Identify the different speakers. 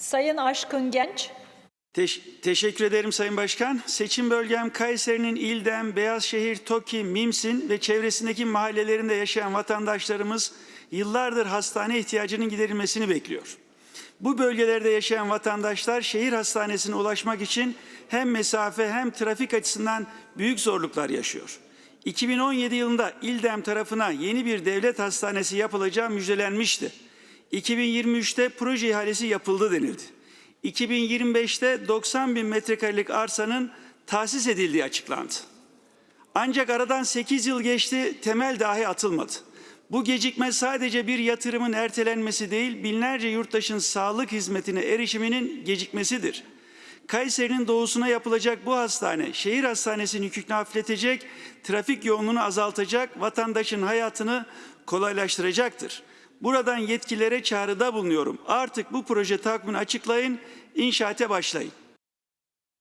Speaker 1: Sayın Aşkın Genç.
Speaker 2: Teş- teşekkür ederim Sayın Başkan. Seçim bölgem Kayseri'nin İldem, Beyazşehir, Toki, Mimsin ve çevresindeki mahallelerinde yaşayan vatandaşlarımız yıllardır hastane ihtiyacının giderilmesini bekliyor. Bu bölgelerde yaşayan vatandaşlar şehir hastanesine ulaşmak için hem mesafe hem trafik açısından büyük zorluklar yaşıyor. 2017 yılında İldem tarafına yeni bir devlet hastanesi yapılacağı müjdelenmişti. 2023'te proje ihalesi yapıldı denildi. 2025'te 90 bin metrekarelik arsanın tahsis edildiği açıklandı. Ancak aradan 8 yıl geçti, temel dahi atılmadı. Bu gecikme sadece bir yatırımın ertelenmesi değil, binlerce yurttaşın sağlık hizmetine erişiminin gecikmesidir. Kayseri'nin doğusuna yapılacak bu hastane, şehir hastanesinin yükünü hafifletecek, trafik yoğunluğunu azaltacak, vatandaşın hayatını kolaylaştıracaktır. Buradan yetkililere çağrıda bulunuyorum. Artık bu proje takvimini açıklayın, inşaate başlayın.